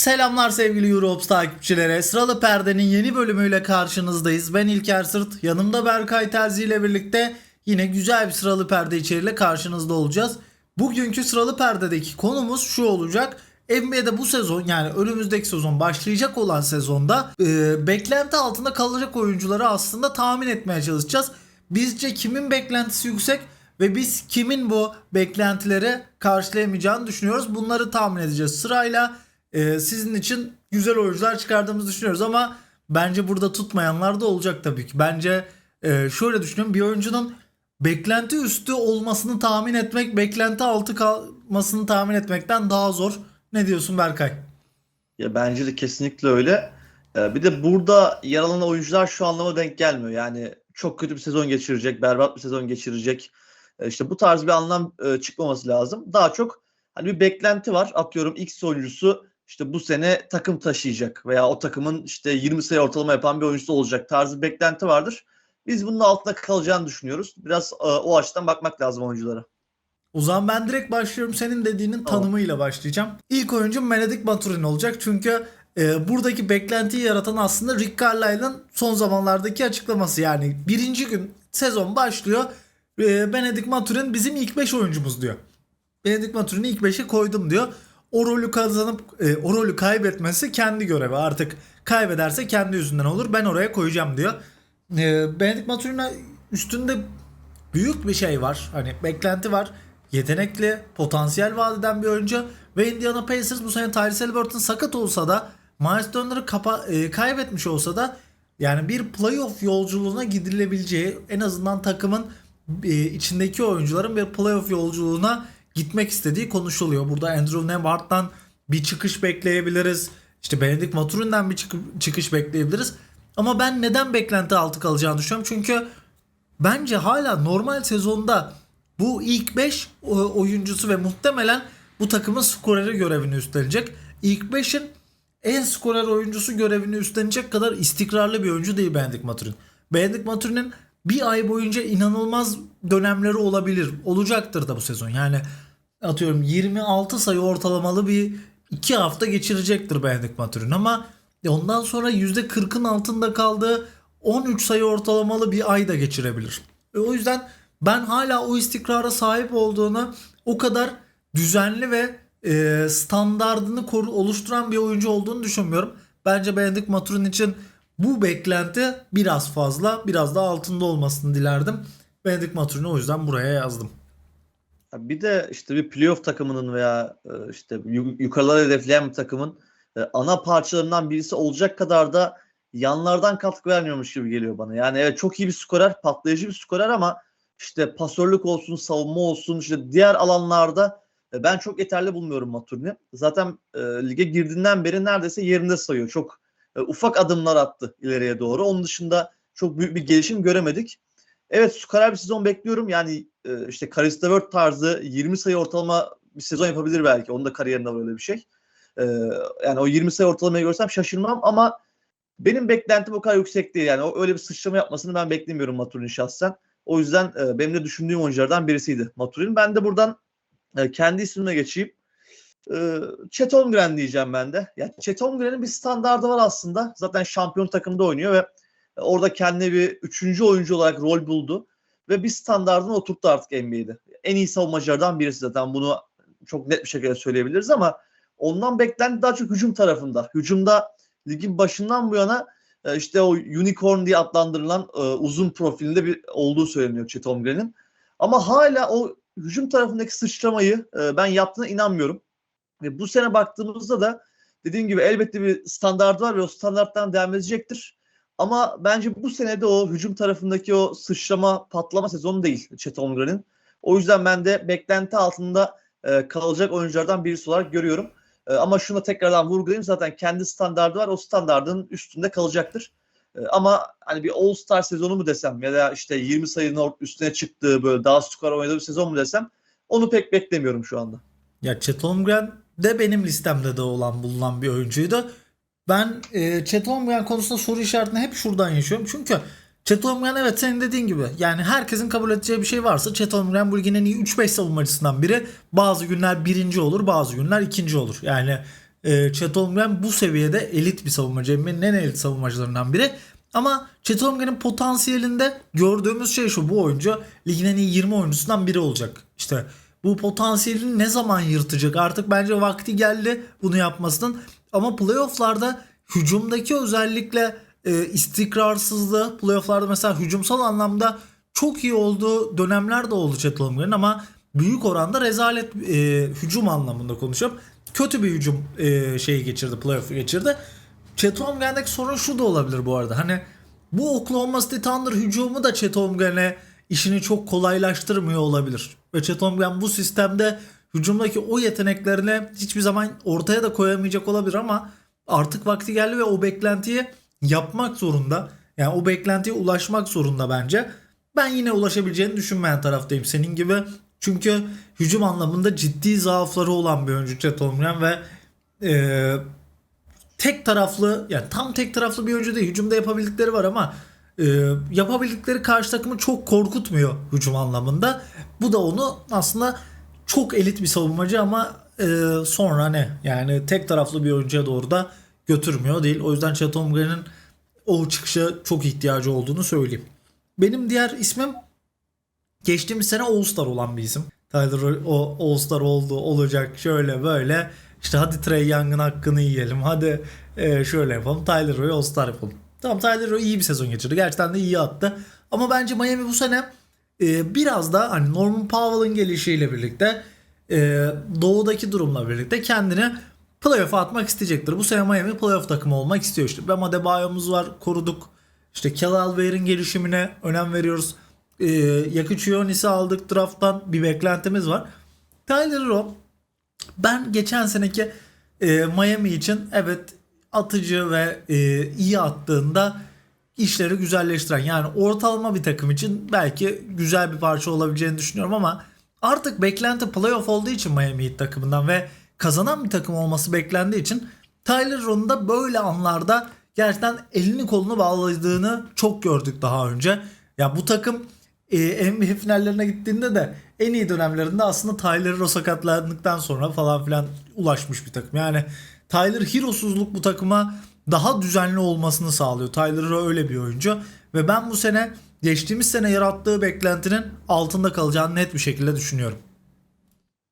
Selamlar sevgili Europe takipçilere. Sıralı Perde'nin yeni bölümüyle karşınızdayız. Ben İlker Sırt. Yanımda Berkay Terzi ile birlikte yine güzel bir Sıralı Perde içeriğiyle karşınızda olacağız. Bugünkü Sıralı Perde'deki konumuz şu olacak. NBA'de bu sezon yani önümüzdeki sezon başlayacak olan sezonda e, beklenti altında kalacak oyuncuları aslında tahmin etmeye çalışacağız. Bizce kimin beklentisi yüksek ve biz kimin bu beklentileri karşılayamayacağını düşünüyoruz. Bunları tahmin edeceğiz sırayla. Ee, sizin için güzel oyuncular çıkardığımızı düşünüyoruz ama bence burada tutmayanlar da olacak tabii ki. Bence e, şöyle düşünüyorum bir oyuncunun beklenti üstü olmasını tahmin etmek beklenti altı kalmasını tahmin etmekten daha zor. Ne diyorsun Berkay? Ya bence de kesinlikle öyle. Ee, bir de burada yer alan oyuncular şu anlama denk gelmiyor. Yani çok kötü bir sezon geçirecek, berbat bir sezon geçirecek. Ee, işte bu tarz bir anlam e, çıkmaması lazım. Daha çok hani bir beklenti var. Atıyorum X oyuncusu işte bu sene takım taşıyacak veya o takımın işte 20 sayı ortalama yapan bir oyuncusu olacak tarzı bir beklenti vardır. Biz bunun altında kalacağını düşünüyoruz. Biraz e, o açıdan bakmak lazım oyunculara. O zaman ben direkt başlıyorum. Senin dediğinin Tamam. tanımıyla başlayacağım. İlk oyuncum Menedik Maturin olacak. Çünkü e, buradaki beklentiyi yaratan aslında Rick Carlisle'ın son zamanlardaki açıklaması. Yani birinci gün sezon başlıyor. E, Benedict Maturin bizim ilk 5 oyuncumuz diyor. Benedict Maturin'i ilk 5'e koydum diyor. O rolü kazanıp e, o rolü kaybetmesi kendi görevi. Artık kaybederse kendi yüzünden olur. Ben oraya koyacağım diyor. E, Benedict Maturin'e üstünde büyük bir şey var. Hani beklenti var. Yetenekli, potansiyel vaat bir oyuncu. Ve Indiana Pacers bu sene Tyrese Halliburton sakat olsa da Miles Turner'ı kapa- e, kaybetmiş olsa da yani bir playoff yolculuğuna gidilebileceği en azından takımın e, içindeki oyuncuların bir playoff yolculuğuna gitmek istediği konuşuluyor. Burada Andrew Nembhard'dan bir çıkış bekleyebiliriz. İşte Benedict Maturin'den bir çıkı- çıkış bekleyebiliriz. Ama ben neden beklenti altı kalacağını düşünüyorum. Çünkü bence hala normal sezonda bu ilk 5 oyuncusu ve muhtemelen bu takımın skoreri görevini üstlenecek. İlk 5'in en skorer oyuncusu görevini üstlenecek kadar istikrarlı bir oyuncu değil Benedict Maturin. Benedict Maturin'in bir ay boyunca inanılmaz dönemleri olabilir. Olacaktır da bu sezon. Yani atıyorum 26 sayı ortalamalı bir 2 hafta geçirecektir Benedict Maturin ama ondan sonra %40'ın altında kaldığı 13 sayı ortalamalı bir ay da geçirebilir. E, o yüzden ben hala o istikrara sahip olduğunu o kadar düzenli ve e, standardını oluşturan bir oyuncu olduğunu düşünmüyorum. Bence Benedict Maturin için bu beklenti biraz fazla, biraz daha altında olmasını dilerdim. Benedict Maturin'i o yüzden buraya yazdım. Ya Bir de işte bir playoff takımının veya e, işte yu- yukarılara hedefleyen bir takımın e, ana parçalarından birisi olacak kadar da yanlardan katkı vermiyormuş gibi geliyor bana. Yani evet çok iyi bir skorer, patlayıcı bir skorer ama işte pasörlük olsun, savunma olsun, işte diğer alanlarda e, ben çok yeterli bulmuyorum Maturin'i. Zaten e, lige girdiğinden beri neredeyse yerinde sayıyor. Çok e, ufak adımlar attı ileriye doğru. Onun dışında çok büyük bir gelişim göremedik. Evet skorer bir sezon bekliyorum. Yani e, işte Karis LeVert tarzı 20 sayı ortalama bir sezon yapabilir belki. Onun da kariyerinde var öyle bir şey. E, yani o 20 sayı ortalamayı görsem şaşırmam ama benim beklentim o kadar yüksek değil. Yani o öyle bir sıçrama yapmasını ben beklemiyorum Maturin şahsen. O yüzden benim de düşündüğüm oyunculardan birisiydi Maturin. Ben de buradan kendi ismime geçeyim. E, Chet diyeceğim ben de. Yani Chet Holmgren'in bir standardı var aslında. Zaten şampiyon takımda oynuyor ve orada kendine bir üçüncü oyuncu olarak rol buldu. Ve bir standartını oturttu artık NBA'de. En iyi savunmacılardan birisi zaten bunu çok net bir şekilde söyleyebiliriz ama ondan beklenti daha çok hücum tarafında. Hücumda ligin başından bu yana e, işte o unicorn diye adlandırılan e, uzun profilinde bir olduğu söyleniyor Chet. Ama hala o hücum tarafındaki sıçramayı e, ben yaptığına inanmıyorum. Ve bu sene baktığımızda da dediğim gibi elbette bir standart var ve o standarttan devam edecektir. Ama bence bu sene de o hücum tarafındaki o sıçrama patlama sezonu değil Chet Holmgren'in. O yüzden ben de beklenti altında e, kalacak oyunculardan birisi olarak görüyorum. E, ama şunu da tekrardan vurgulayayım zaten kendi standardı var o standardın üstünde kalacaktır. E, ama hani bir All Star sezonu mu desem ya da işte 20 sayının üstüne çıktığı böyle daha skor oynadığı bir sezon mu desem onu pek beklemiyorum şu anda. Ya Chet Holmgren de benim listemde de olan bulunan bir oyuncuydu. Ben e, Chet konusunda soru işaretini hep şuradan yaşıyorum. Çünkü Chet evet senin dediğin gibi yani herkesin kabul edeceği bir şey varsa Chet Holmgren bu ligin en iyi 3-5 savunmacısından biri. Bazı günler birinci olur bazı günler ikinci olur. Yani e, Chet Holmgren bu seviyede elit bir savunmacı. NBA'nin en elit savunmacılarından biri. Ama Chet Holmgren'in potansiyelinde gördüğümüz şey şu. Bu oyuncu ligin en iyi 20 oyuncusundan biri olacak. İşte bu potansiyelini ne zaman yırtacak? Artık bence vakti geldi bunu yapmasının. Ama playofflarda hücumdaki özellikle e, istikrarsızlığı playofflarda mesela hücumsal anlamda çok iyi olduğu dönemler de oldu Chet Holmgren'in ama büyük oranda rezalet e, hücum anlamında konuşuyorum. Kötü bir hücum e, şeyi geçirdi, playoff'u geçirdi. Chet Holmgren'deki sorun şu da olabilir bu arada. Hani bu Oklahoma City Thunder hücumu da Chet Holmgren'e işini çok kolaylaştırmıyor olabilir. Ve Chet Holmgren bu sistemde hücumdaki o yeteneklerini hiçbir zaman ortaya da koyamayacak olabilir ama artık vakti geldi ve o beklentiyi yapmak zorunda. Yani o beklentiye ulaşmak zorunda bence. Ben yine ulaşabileceğini düşünmeyen taraftayım senin gibi. Çünkü hücum anlamında ciddi zaafları olan bir oyuncu Chet Holmgren ve e, tek taraflı yani tam tek taraflı bir oyuncu değil. Hücumda yapabildikleri var ama e, yapabildikleri karşı takımı çok korkutmuyor hücum anlamında. Bu da onu aslında çok elit bir savunmacı ama e, sonra ne? Yani tek taraflı bir oyuncuya doğru da götürmüyor değil. O yüzden Chet Holmgren'in o çıkışa çok ihtiyacı olduğunu söyleyeyim. Benim diğer ismim geçtiğimiz sene All-Star olan bir isim. Tyler o All-Star oldu, olacak şöyle böyle. İşte hadi Trey Young'ın hakkını yiyelim. Hadi e, şöyle yapalım. Tyler Roy All-Star yapalım. Tamam Tyler iyi bir sezon geçirdi. Gerçekten de iyi attı. Ama bence Miami bu sene e, biraz da hani Norman Powell'ın gelişiyle birlikte e, doğudaki durumla birlikte kendini playoff'a atmak isteyecektir. Bu sene Miami playoff takımı olmak istiyor işte. Bam Adebayo'muz var koruduk. İşte Kel Albayer'in gelişimine önem veriyoruz. E, Yakıçionis'i aldık drafttan bir beklentimiz var. Tyler Rowe ben geçen seneki e, Miami için evet atıcı ve e, iyi attığında işleri güzelleştiren yani ortalama bir takım için belki güzel bir parça olabileceğini düşünüyorum ama artık beklenti playoff olduğu için Miami Heat takımından ve kazanan bir takım olması beklendiği için Tyler Rowe'un da böyle anlarda gerçekten elini kolunu bağladığını çok gördük daha önce. Ya bu takım e, NBA finallerine gittiğinde de en iyi dönemlerinde aslında Tyler Hero sakatlandıktan sonra falan filan ulaşmış bir takım. Yani Tyler Hero'suzluk bu takıma daha düzenli olmasını sağlıyor. Tyler Hero öyle bir oyuncu ve ben bu sene geçtiğimiz sene yarattığı beklentinin altında kalacağını net bir şekilde düşünüyorum.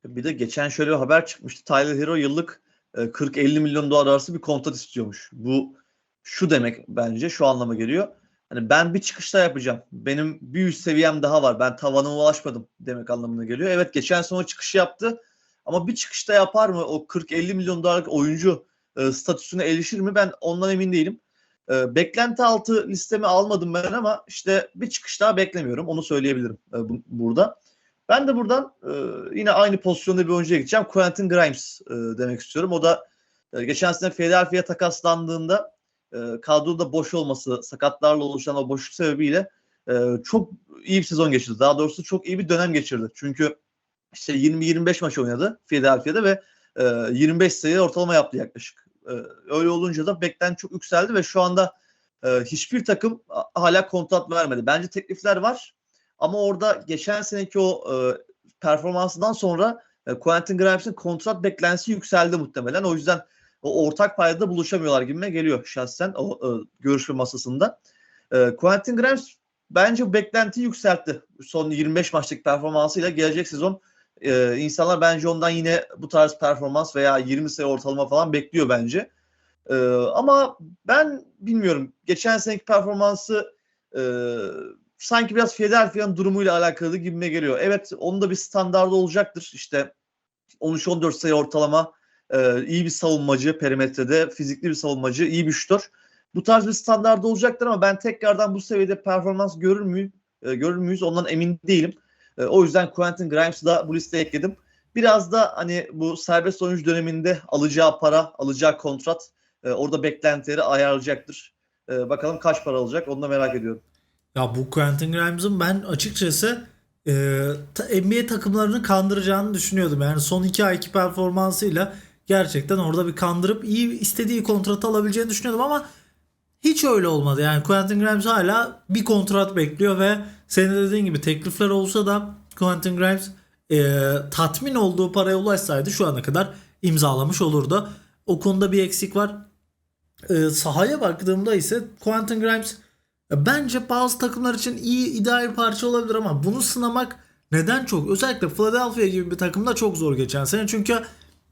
Bir de geçen şöyle bir haber çıkmıştı. Tyler Hero yıllık e, 40-50 milyon dolar arası bir kontrat istiyormuş. Bu şu demek bence şu anlama geliyor. Hani ben bir çıkışta yapacağım. Benim bir üst seviyem daha var. Ben tavanıma ulaşmadım demek anlamına geliyor. Evet geçen sene o çıkışı yaptı. Ama bir çıkışta yapar mı? O 40-50 milyon dolarlık oyuncu e, statüsüne erişir mi? Ben ondan emin değilim. E, beklenti altı listemi almadım ben ama işte bir çıkış daha beklemiyorum. Onu söyleyebilirim e, bu, burada. Ben de buradan e, yine aynı pozisyonda bir oyuncuya gideceğim. Quentin Grimes e, demek istiyorum. O da e, geçen sene Philadelphia takaslandığında e, kadroda boş olması, sakatlarla oluşan o boşluk sebebiyle e, çok iyi bir sezon geçirdi. Daha doğrusu çok iyi bir dönem geçirdi. Çünkü işte 20-25 maç oynadı Philadelphia'da ve e, 25 sayı ortalama yaptı yaklaşık. E, öyle olunca da beklenti çok yükseldi ve şu anda e, hiçbir takım hala kontrat vermedi. Bence teklifler var ama orada geçen seneki o e, performansından sonra e, Quentin Grimes'in kontrat beklentisi yükseldi muhtemelen. O yüzden o ortak paydada buluşamıyorlar gibime geliyor şahsen o e, görüşme masasında. E, Quentin Grimes bence beklentiyi yükseltti. Son 25 maçlık performansıyla gelecek sezon e, insanlar bence ondan yine bu tarz performans veya 20 sayı ortalama falan bekliyor bence. E, ama ben bilmiyorum. Geçen seneki performansı e, sanki biraz Philadelphia'nın durumuyla alakalı gibime geliyor. Evet onun da bir standardı olacaktır. İşte 13-14 sayı ortalama e, iyi bir savunmacı perimetrede, fizikli bir savunmacı, iyi bir şutör. Bu tarz bir standardı olacaktır ama ben tekrardan bu seviyede performans görür müyüm, e, görür müyüz ondan emin değilim. E, o yüzden Quentin Grimes'ı da bu listeye ekledim. Biraz da hani bu serbest oyuncu döneminde alacağı para, alacağı kontrat e, orada beklentileri ayarlayacaktır. E, bakalım kaç para alacak onu da merak ediyorum. Ya bu Quentin Grimes'ın ben açıkçası e, NBA takımlarını kandıracağını düşünüyordum. Yani son iki ayki performansıyla gerçekten orada bir kandırıp iyi istediği kontratı alabileceğini düşünüyordum ama hiç öyle olmadı. Yani Quentin Grimes hala bir kontrat bekliyor ve senin dediğin gibi teklifler olsa da Quentin Grimes e, tatmin olduğu paraya ulaşsaydı şu ana kadar imzalamış olurdu. O konuda bir eksik var. Ee, sahaya baktığımda ise Quentin Grimes ya bence bazı takımlar için iyi ideal parça olabilir ama bunu sınamak neden çok? Özellikle Philadelphia gibi bir takımda çok zor geçen sene. Çünkü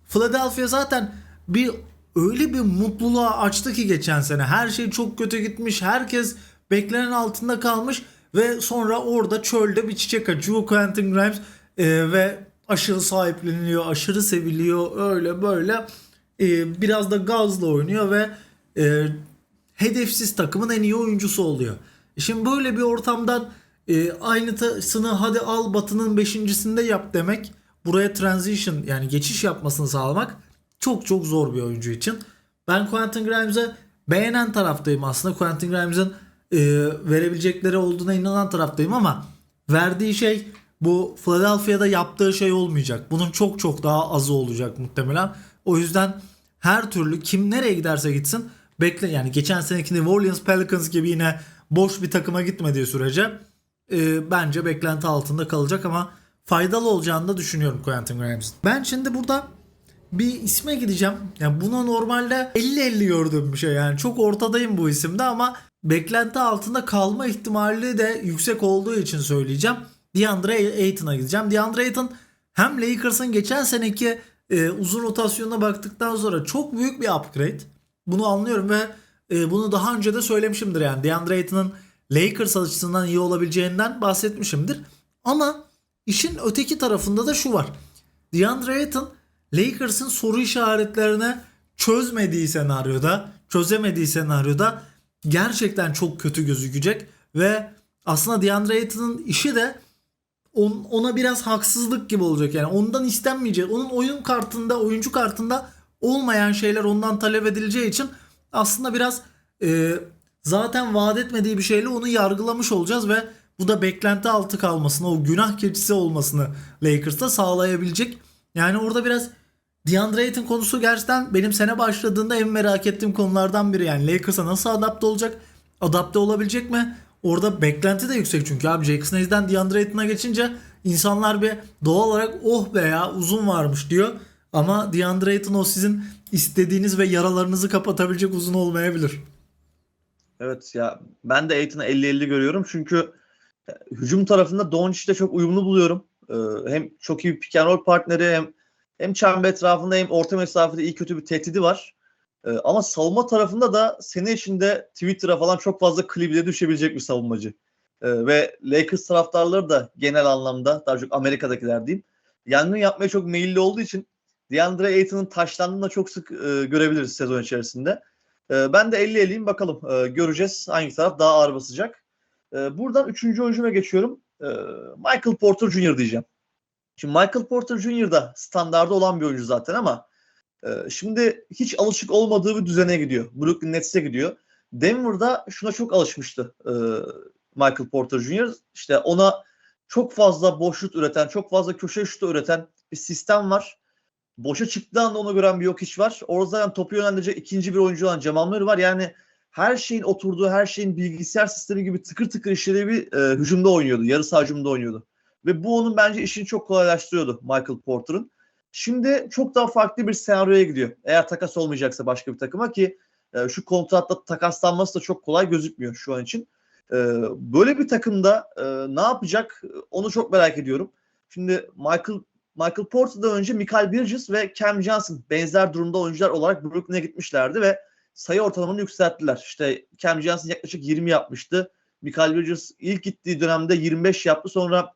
Philadelphia zaten bir öyle bir mutluluğa açtı ki geçen sene. Her şey çok kötü gitmiş. Herkes beklenen altında kalmış ve sonra orada çölde bir çiçek açıyor Quentin Grimes e, ve aşırı sahipleniliyor, aşırı seviliyor öyle böyle e, biraz da gazla oynuyor ve e, hedefsiz takımın en iyi oyuncusu oluyor. E Şimdi böyle bir ortamdan e, aynısını hadi al Batı'nın beşincisinde yap demek buraya transition yani geçiş yapmasını sağlamak çok çok zor bir oyuncu için. Ben Quentin Grimes'e beğenen taraftayım aslında. Quentin Grimes'in e, verebilecekleri olduğuna inanan taraftayım ama verdiği şey bu Philadelphia'da yaptığı şey olmayacak. Bunun çok çok daha azı olacak muhtemelen. O yüzden her türlü kim nereye giderse gitsin bekle yani geçen seneki New Orleans Pelicans gibi yine boş bir takıma gitmediği sürece e, bence beklenti altında kalacak ama faydalı olacağını da düşünüyorum Quentin Grimes'in. Ben şimdi burada bir isme gideceğim. Yani buna normalde 50-50 gördüğüm bir şey yani çok ortadayım bu isimde ama beklenti altında kalma ihtimali de yüksek olduğu için söyleyeceğim. DeAndre Ayton'a gideceğim. DeAndre Ayton hem Lakers'ın geçen seneki e, uzun rotasyonuna baktıktan sonra çok büyük bir upgrade. Bunu anlıyorum ve e, bunu daha önce de söylemişimdir yani DeAndre Ayton'ın Lakers açısından iyi olabileceğinden bahsetmişimdir. Ama işin öteki tarafında da şu var. DeAndre Ayton Lakers'ın soru işaretlerini çözmediği senaryoda, çözemediği senaryoda gerçekten çok kötü gözükecek ve aslında DeAndre Ayton'ın işi de on- ona biraz haksızlık gibi olacak. Yani ondan istenmeyecek. Onun oyun kartında, oyuncu kartında olmayan şeyler ondan talep edileceği için aslında biraz e, zaten vaat etmediği bir şeyle onu yargılamış olacağız ve bu da beklenti altı kalmasını, o günah keçisi olmasını Lakers'ta sağlayabilecek. Yani orada biraz DeAndre Ayton konusu gerçekten benim sene başladığında en merak ettiğim konulardan biri. Yani Lakers'a nasıl adapte olacak? Adapte olabilecek mi? Orada beklenti de yüksek çünkü abi Jackson Hayes'den DeAndre Ayton'a geçince insanlar bir doğal olarak oh be ya uzun varmış diyor. Ama DeAndre Ayton o sizin istediğiniz ve yaralarınızı kapatabilecek uzun olmayabilir. Evet ya ben de Aiton'u 50-50 görüyorum çünkü e, hücum tarafında Doncic'le çok uyumlu buluyorum. Ee, hem çok iyi pick and roll partneri hem hem çember etrafında hem orta mesafede iyi kötü bir tehdidi var. Ee, ama savunma tarafında da sene içinde Twitter'a falan çok fazla klibiyle düşebilecek bir savunmacı. Ee, ve Lakers taraftarları da genel anlamda daha çok Amerika'dakiler diyeyim. Yangın yapmaya çok meyilli olduğu için DeAndre Ayton'un taşlandığını da çok sık e, görebiliriz sezon içerisinde. E, ben de 50-50'yim bakalım. E, göreceğiz hangi taraf daha ağır basacak. E, buradan üçüncü oyuncuma geçiyorum. E, Michael Porter Jr. diyeceğim. Şimdi Michael Porter Jr. da standarda olan bir oyuncu zaten ama e, şimdi hiç alışık olmadığı bir düzene gidiyor. Brooklyn Nets'e gidiyor. Denver'da şuna çok alışmıştı e, Michael Porter Jr. İşte ona çok fazla boşluk üreten, çok fazla köşe şutu üreten bir sistem var. Boşa çıktığı anda onu gören bir yok iş var. Orada zaten topu yönlendirecek ikinci bir oyuncu olan Jamal Murray var. Yani her şeyin oturduğu, her şeyin bilgisayar sistemi gibi tıkır tıkır işlediği bir e, hücumda oynuyordu. Yarı saha hücumda oynuyordu. Ve bu onun bence işini çok kolaylaştırıyordu Michael Porter'ın. Şimdi çok daha farklı bir senaryoya gidiyor. Eğer takas olmayacaksa başka bir takıma ki e, şu kontratla takaslanması da çok kolay gözükmüyor şu an için. E, böyle bir takımda e, ne yapacak onu çok merak ediyorum. Şimdi Michael Michael Porter'dan önce Michael Bridges ve Cam Johnson benzer durumda oyuncular olarak Brooklyn'e gitmişlerdi ve sayı ortalamanı yükselttiler. İşte Cam Johnson yaklaşık 20 yapmıştı. Michael Bridges ilk gittiği dönemde 25 yaptı. Sonra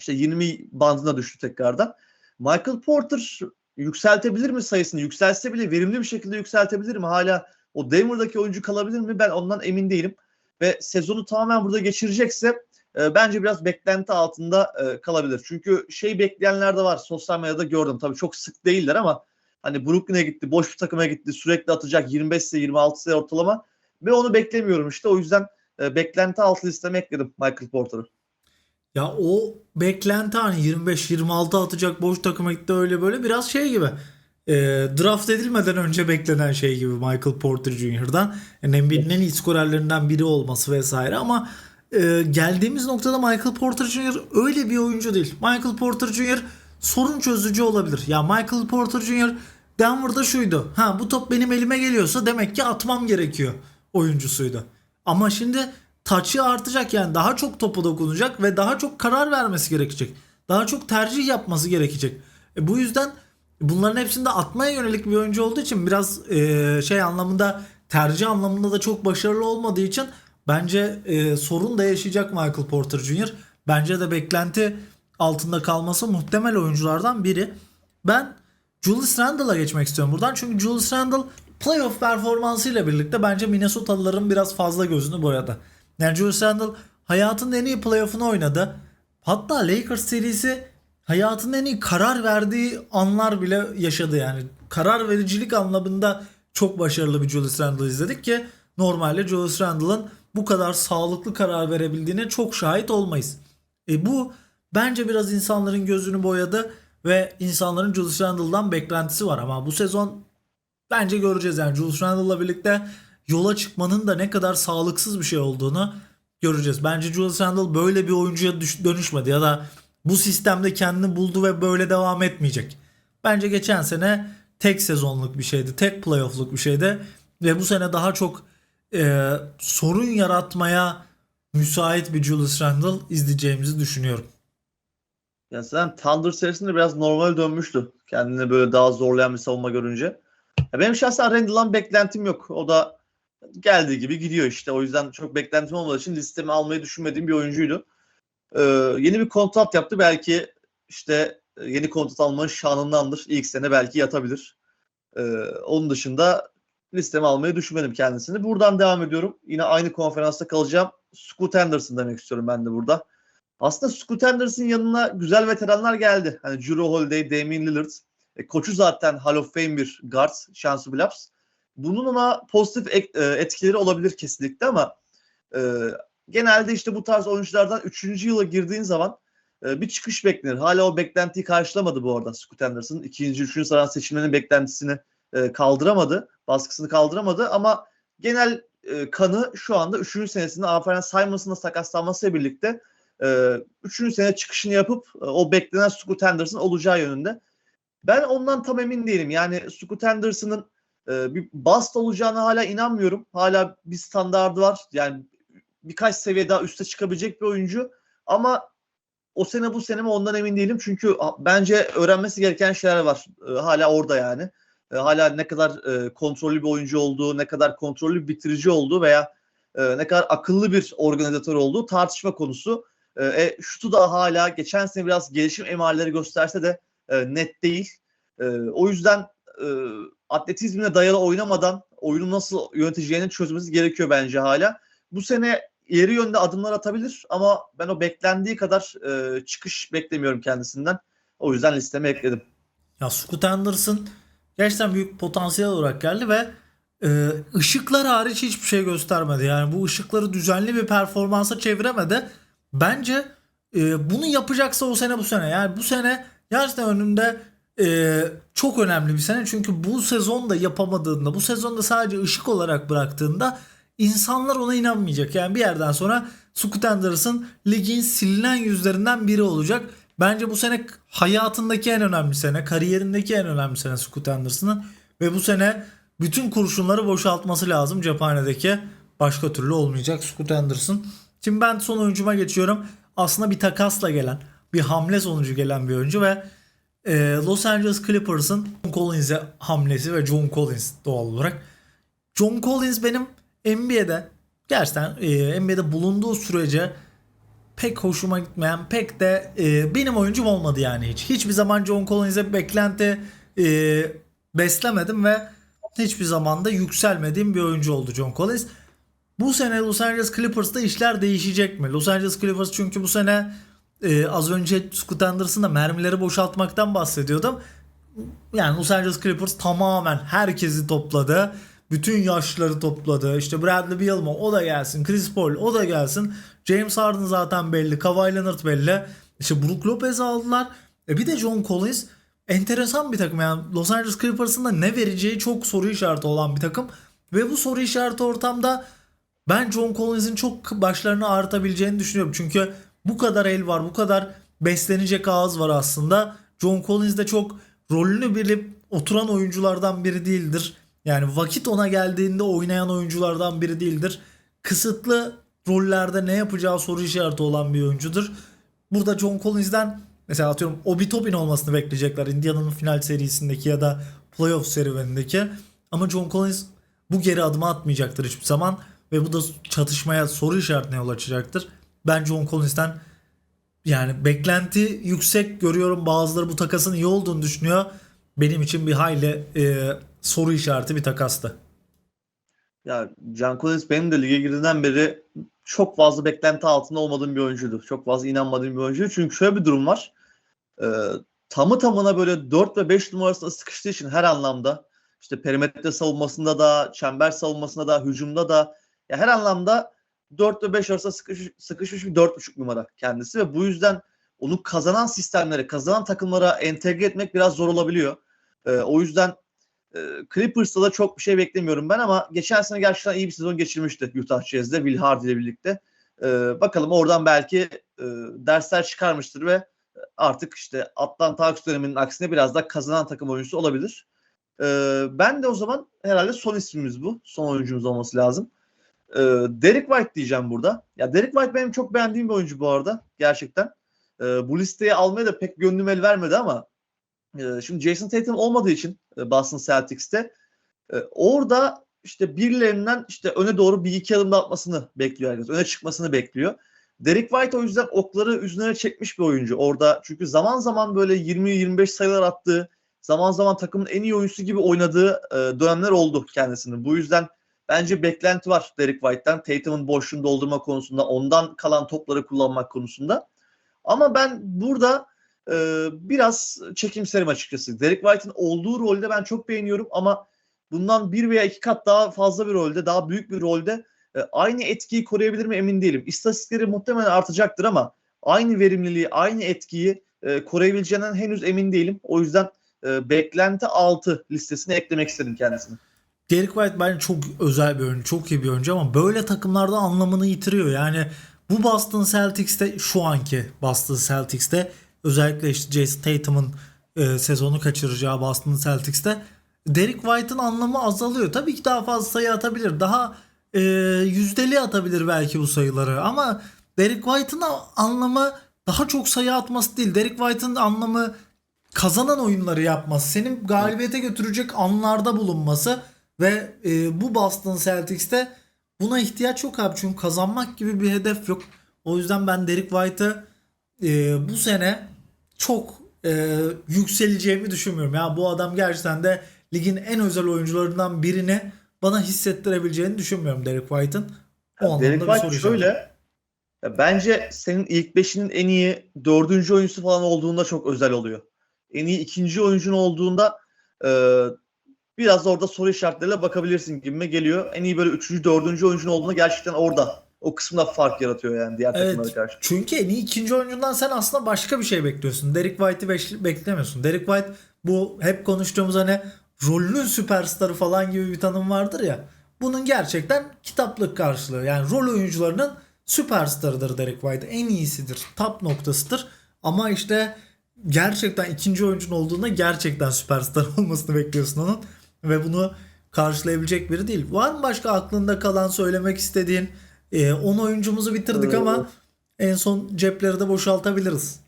işte 20 bandına düştü tekrardan. Michael Porter yükseltebilir mi sayısını? Yükselse bile verimli bir şekilde yükseltebilir mi? Hala o Denver'daki oyuncu kalabilir mi? Ben ondan emin değilim. Ve sezonu tamamen burada geçirecekse e, bence biraz beklenti altında e, kalabilir. Çünkü şey bekleyenler de var. Sosyal medyada gördüm. Tabii çok sık değiller ama hani Brooklyn'e gitti, boş bir takıma gitti, sürekli atacak 25 sayı 26 sayı ortalama ve onu beklemiyorum işte. O yüzden e, beklenti altı listeme ekledim Michael Porter'ı. Ya o beklenti hani 25-26 atacak boş takıma gitti öyle böyle biraz şey gibi. E, draft edilmeden önce beklenen şey gibi Michael Porter Jr.'dan. NBA'nin en iyi skorerlerinden biri olması vesaire ama e, geldiğimiz noktada Michael Porter Jr. öyle bir oyuncu değil. Michael Porter Jr. sorun çözücü olabilir. Ya Michael Porter Jr. Denver'da şuydu. Ha bu top benim elime geliyorsa demek ki atmam gerekiyor oyuncusuydu. Ama şimdi touch'ı artacak yani daha çok topu dokunacak ve daha çok karar vermesi gerekecek. Daha çok tercih yapması gerekecek. E, bu yüzden bunların hepsinde atmaya yönelik bir oyuncu olduğu için biraz e, şey anlamında tercih anlamında da çok başarılı olmadığı için bence e, sorun da yaşayacak Michael Porter Jr. Bence de beklenti altında kalması muhtemel oyunculardan biri. Ben Julius Randle'a geçmek istiyorum buradan. Çünkü Julius Randle playoff performansıyla birlikte bence Minnesota'lıların biraz fazla gözünü boyadı. Julius Randle hayatının en iyi playoff'unu oynadı. Hatta Lakers serisi hayatının en iyi karar verdiği anlar bile yaşadı yani. Karar vericilik anlamında çok başarılı bir Julius Randle izledik ki normalde Julius Randle'ın bu kadar sağlıklı karar verebildiğine çok şahit olmayız. E bu bence biraz insanların gözünü boyadı ve insanların Julius Randle'dan beklentisi var ama bu sezon bence göreceğiz yani Julius Randle'la birlikte yola çıkmanın da ne kadar sağlıksız bir şey olduğunu göreceğiz. Bence Julius Randle böyle bir oyuncuya dönüşmedi ya da bu sistemde kendini buldu ve böyle devam etmeyecek. Bence geçen sene tek sezonluk bir şeydi, tek playoff'luk bir şeydi ve bu sene daha çok e, sorun yaratmaya müsait bir Julius Randle izleyeceğimizi düşünüyorum. Yani zaten Thunder serisinde biraz normal dönmüştü. Kendini böyle daha zorlayan bir savunma görünce. Ya benim şahsen Randall'dan beklentim yok. O da geldiği gibi gidiyor işte. O yüzden çok beklentim olmadığı için listeme almayı düşünmediğim bir oyuncuydu. Ee, yeni bir kontrat yaptı. Belki işte e, yeni kontrat almanın şanındandır. İlk sene belki yatabilir. Ee, onun dışında listeme almayı düşünmedim kendisini. Buradan devam ediyorum. Yine aynı konferansta kalacağım. Scoot Henderson demek istiyorum ben de burada. Aslında Scoot Henderson'ın yanına güzel veteranlar geldi. Hani Drew Holiday, Damian Lillard. E, koçu zaten Hall of Fame bir guard, Chance Billups. Bunun ona pozitif e, etkileri olabilir kesinlikle ama e, genelde işte bu tarz oyunculardan 3. yıla girdiğin zaman e, bir çıkış beklenir. Hala o beklentiyi karşılamadı bu arada Scoot Henderson. İkinci, üçüncü sıradan seçilmenin beklentisini e, kaldıramadı. Baskısını kaldıramadı ama genel e, kanı şu anda 3. senesinde Aferin Simons'ın da sakatlanmasıyla birlikte e, sene çıkışını yapıp e, o beklenen Scoot Henderson olacağı yönünde. Ben ondan tam emin değilim. Yani Scoot Henderson'ın e, bir bast olacağına hala inanmıyorum. Hala bir standardı var. Yani birkaç seviye daha üste çıkabilecek bir oyuncu. Ama o sene bu sene mi ondan emin değilim. Çünkü bence öğrenmesi gereken şeyler var. E, hala orada yani. E, hala ne kadar e, kontrollü bir oyuncu olduğu, ne kadar kontrollü bir bitirici olduğu veya e, ne kadar akıllı bir organizatör olduğu tartışma konusu. E, şutu da hala geçen sene biraz gelişim emareleri gösterse de e, net değil. E, o yüzden e, atletizmine dayalı oynamadan oyunu nasıl yöneteceğini çözmesi gerekiyor bence hala. Bu sene ileri yönde adımlar atabilir ama ben o beklendiği kadar e, çıkış beklemiyorum kendisinden. O yüzden listeme ekledim. Ya Scoot Henderson gerçekten büyük potansiyel olarak geldi ve e, ışıklar hariç hiçbir şey göstermedi. Yani bu ışıkları düzenli bir performansa çeviremedi. Bence e, bunu yapacaksa o sene bu sene. Yani bu sene gerçekten önünde e, çok önemli bir sene. Çünkü bu sezonda yapamadığında, bu sezonda sadece ışık olarak bıraktığında insanlar ona inanmayacak. Yani bir yerden sonra Scoot Henderson ligin silinen yüzlerinden biri olacak. Bence bu sene hayatındaki en önemli sene, kariyerindeki en önemli sene Scoot Henderson'ın ve bu sene bütün kurşunları boşaltması lazım cephanedeki. Başka türlü olmayacak Scoot Henderson. Şimdi ben son oyuncuma geçiyorum. Aslında bir takasla gelen, bir hamle sonucu gelen bir oyuncu ve e, Los Angeles Clippers'ın John Collins'e hamlesi ve John Collins doğal olarak. John Collins benim NBA'de gerçekten e, NBA'de bulunduğu sürece pek hoşuma gitmeyen pek de e, benim oyuncum olmadı yani hiç. Hiçbir zaman John Collins'e beklenti e, beslemedim ve hiçbir zaman da yükselmediğim bir oyuncu oldu John Collins. Bu sene Los Angeles Clippers'ta işler değişecek mi? Los Angeles Clippers çünkü bu sene e, az önce Scoot Henderson'da mermileri boşaltmaktan bahsediyordum. Yani Los Angeles Clippers tamamen herkesi topladı. Bütün yaşları topladı. İşte Bradley Beal mı? O da gelsin. Chris Paul o da gelsin. James Harden zaten belli. Kawhi Leonard belli. İşte Brook Lopez'i aldılar. E bir de John Collins enteresan bir takım. Yani Los Angeles Clippers'ın da ne vereceği çok soru işareti olan bir takım. Ve bu soru işareti ortamda ben John Collins'in çok başlarını ağrıtabileceğini düşünüyorum. Çünkü bu kadar el var, bu kadar beslenecek ağız var aslında. John Collins de çok rolünü bilip oturan oyunculardan biri değildir. Yani vakit ona geldiğinde oynayan oyunculardan biri değildir. Kısıtlı rollerde ne yapacağı soru işareti olan bir oyuncudur. Burada John Collins'den mesela atıyorum Obi Toppin olmasını bekleyecekler Indiana'nın final serisindeki ya da playoff serüvenindeki. Ama John Collins bu geri adımı atmayacaktır hiçbir zaman ve bu da çatışmaya soru işaretine yol açacaktır. Ben John Collins'ten yani beklenti yüksek görüyorum. Bazıları bu takasın iyi olduğunu düşünüyor. Benim için bir hayli e, soru işareti bir takastı. Ya Can Collins benim de lige girdiğinden beri çok fazla beklenti altında olmadığım bir oyuncuydu. Çok fazla inanmadığım bir oyuncuydu. Çünkü şöyle bir durum var. Ee, tamı tamına böyle 4 ve 5 numarasında sıkıştığı için her anlamda işte perimetre savunmasında da, çember savunmasında da, hücumda da ya her anlamda 4 ve 5 arasında sıkış, sıkışmış bir 4.5 numara kendisi ve bu yüzden onu kazanan sistemlere, kazanan takımlara entegre etmek biraz zor olabiliyor. Ee, o yüzden e, Clippers'ta da çok bir şey beklemiyorum ben ama geçen sene gerçekten iyi bir sezon geçirmişti Utah Jazz'de Will Hardy ile birlikte. Ee, bakalım oradan belki e, dersler çıkarmıştır ve artık işte Atlanta Hawks döneminin aksine biraz da kazanan takım oyuncusu olabilir. Ee, ben de o zaman herhalde son ismimiz bu. Son oyuncumuz olması lazım. Ee, Derek White diyeceğim burada. Ya Derek White benim çok beğendiğim bir oyuncu bu arada. Gerçekten. Ee, bu listeye almaya da pek gönlüm el vermedi ama e, şimdi Jason Tatum olmadığı için e, Boston Celtics'te e, orada işte birilerinden işte öne doğru bir iki adım atmasını bekliyor herkes. Öne çıkmasını bekliyor. Derek White o yüzden okları üzerine çekmiş bir oyuncu orada. Çünkü zaman zaman böyle 20-25 sayılar attığı, zaman zaman takımın en iyi oyuncusu gibi oynadığı e, dönemler oldu kendisinin. Bu yüzden bence beklenti var Derek White'tan. Tatum'un boşluğunu doldurma konusunda, ondan kalan topları kullanmak konusunda. Ama ben burada e, biraz çekimserim açıkçası. Derek White'ın olduğu rolde ben çok beğeniyorum ama bundan bir veya iki kat daha fazla bir rolde, daha büyük bir rolde e, aynı etkiyi koruyabilir mi emin değilim. İstatistikleri muhtemelen artacaktır ama aynı verimliliği, aynı etkiyi e, koruyabileceğinden henüz emin değilim. O yüzden e, beklenti altı listesine eklemek istedim kendisini. Derek White bence çok özel bir oyuncu, çok iyi bir oyuncu ama böyle takımlarda anlamını yitiriyor. Yani bu Boston Celtics'te şu anki Boston Celtics'te özellikle işte Jason Tatum'un e, sezonu kaçıracağı Boston Celtics'te Derek White'ın anlamı azalıyor. Tabii ki daha fazla sayı atabilir. Daha e, yüzdeli atabilir belki bu sayıları ama Derek White'ın anlamı daha çok sayı atması değil. Derek White'ın anlamı kazanan oyunları yapması, senin galibiyete götürecek anlarda bulunması ve e, bu Boston Celtics'te buna ihtiyaç yok abi çünkü kazanmak gibi bir hedef yok. O yüzden ben Derek White'ı e, bu sene çok e, yükseleceğimi düşünmüyorum. Ya bu adam gerçekten de ligin en özel oyuncularından birini bana hissettirebileceğini düşünmüyorum Derek White'ın. O Derek bir White soru şöyle ya bence senin ilk beşinin en iyi dördüncü oyuncusu falan olduğunda çok özel oluyor. En iyi ikinci oyuncun olduğunda e, biraz da orada soru işaretleriyle bakabilirsin gibime geliyor. En iyi böyle üçüncü, dördüncü oyuncun olduğunda gerçekten orada o kısımda fark yaratıyor yani diğer Evet. takımlara karşı. Çünkü en iyi ikinci oyuncundan sen aslında başka bir şey bekliyorsun. Derek White'ı beş- beklemiyorsun. Derek White bu hep konuştuğumuz hani rolünün süperstarı falan gibi bir tanım vardır ya. Bunun gerçekten kitaplık karşılığı. Yani rol oyuncularının süperstarıdır Derek White. En iyisidir. Top noktasıdır. Ama işte gerçekten ikinci oyuncun olduğunda gerçekten süperstar olmasını bekliyorsun onun. Ve bunu karşılayabilecek biri değil. Var mı başka aklında kalan söylemek istediğin? 10 oyuncumuzu bitirdik Ee, ama en son cepleri de boşaltabiliriz.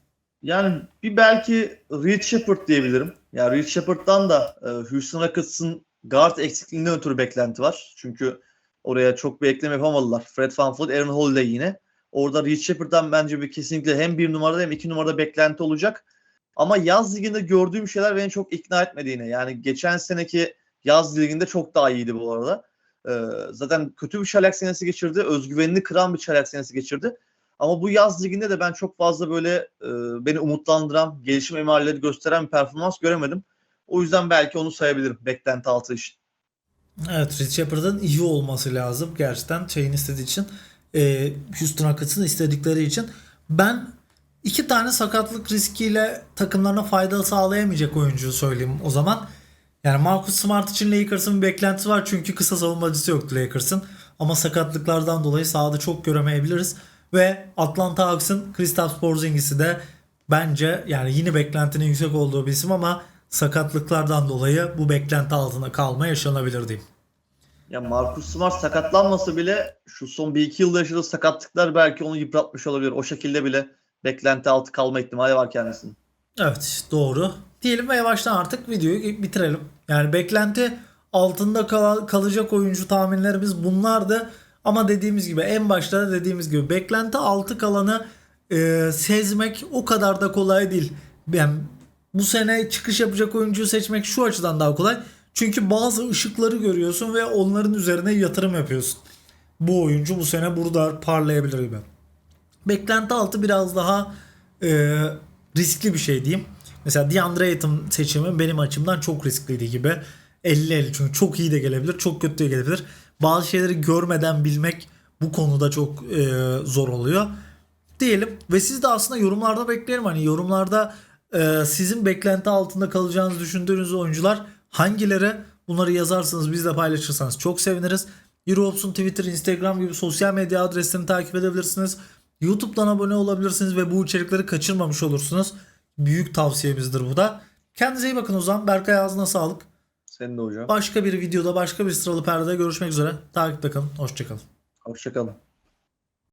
Yani bir belki Reed Shepard diyebilirim. Yani Reed Shepard'dan da e, Houston Rockets'ın guard eksikliğinden ötürü beklenti var. Çünkü oraya çok bir ekleme yapamadılar. Fred VanVleet, Aaron Holiday yine. Orada Reed Shepard'dan bence bir kesinlikle hem bir numarada hem iki numarada beklenti olacak. Ama yaz liginde gördüğüm şeyler beni çok ikna etmedi yine. Yani geçen seneki yaz liginde çok daha iyiydi bu arada. Ee, zaten kötü bir çaylak senesi geçirdi. Özgüvenini kıran bir çaylak senesi geçirdi. Ama bu yaz liginde de ben çok fazla böyle e, beni umutlandıran, gelişim emareleri gösteren bir performans göremedim. O yüzden belki onu sayabilirim beklenti altı için. Evet Rich Shepard'ın iyi olması lazım gerçekten şeyin istediği için. Ee, Houston Rockets'ın istedikleri için. Ben iki tane sakatlık riskiyle takımlarına fayda sağlayamayacak oyuncuyu söyleyeyim o zaman. Yani Marcus Smart için Lakers'ın bir beklentisi var çünkü kısa savunmacısı yoktu Lakers'ın. Ama sakatlıklardan dolayı sahada çok göremeyebiliriz. Ve Atlanta Hawks'ın Kristaps Porzingis'i de bence yani yine beklentinin yüksek olduğu bir isim ama sakatlıklardan dolayı bu beklenti altında kalma yaşanabilir diyeyim. Ya Marcus Smart sakatlanmasa bile şu son 1-2 yılda yaşadığı sakatlıklar belki onu yıpratmış olabilir. O şekilde bile beklenti altı kalma ihtimali var kendisinin. Evet doğru. Diyelim ve yavaştan artık videoyu bitirelim. Yani beklenti altında kal- kalacak oyuncu tahminlerimiz bunlardı. Ama dediğimiz gibi en başta da dediğimiz gibi beklenti altı kalanı e, sezmek o kadar da kolay değil. Ben bu sene çıkış yapacak oyuncuyu seçmek şu açıdan daha kolay. Çünkü bazı ışıkları görüyorsun ve onların üzerine yatırım yapıyorsun. Bu oyuncu bu sene burada parlayabilir gibi. Beklenti altı biraz daha e, riskli bir şey diyeyim. Mesela DeAndre Ayton seçimi benim açımdan çok riskliydi gibi. 50-50 çünkü çok iyi de gelebilir, çok kötü de gelebilir. Bazı şeyleri görmeden bilmek bu konuda çok e, zor oluyor. Diyelim ve siz de aslında yorumlarda beklerim. Hani yorumlarda e, sizin beklenti altında kalacağınızı düşündüğünüz oyuncular hangileri bunları yazarsanız bizle paylaşırsanız çok seviniriz. Eurohops'un Twitter, Instagram gibi sosyal medya adreslerini takip edebilirsiniz. YouTube'dan abone olabilirsiniz ve bu içerikleri kaçırmamış olursunuz. Büyük tavsiyemizdir bu da. Kendinize iyi bakın o zaman. Berkay ağzına sağlık. Senin de hocam. Başka bir videoda başka bir sıralı perdede görüşmek üzere. Takipte kalın. Hoşçakalın. Hoşçakalın.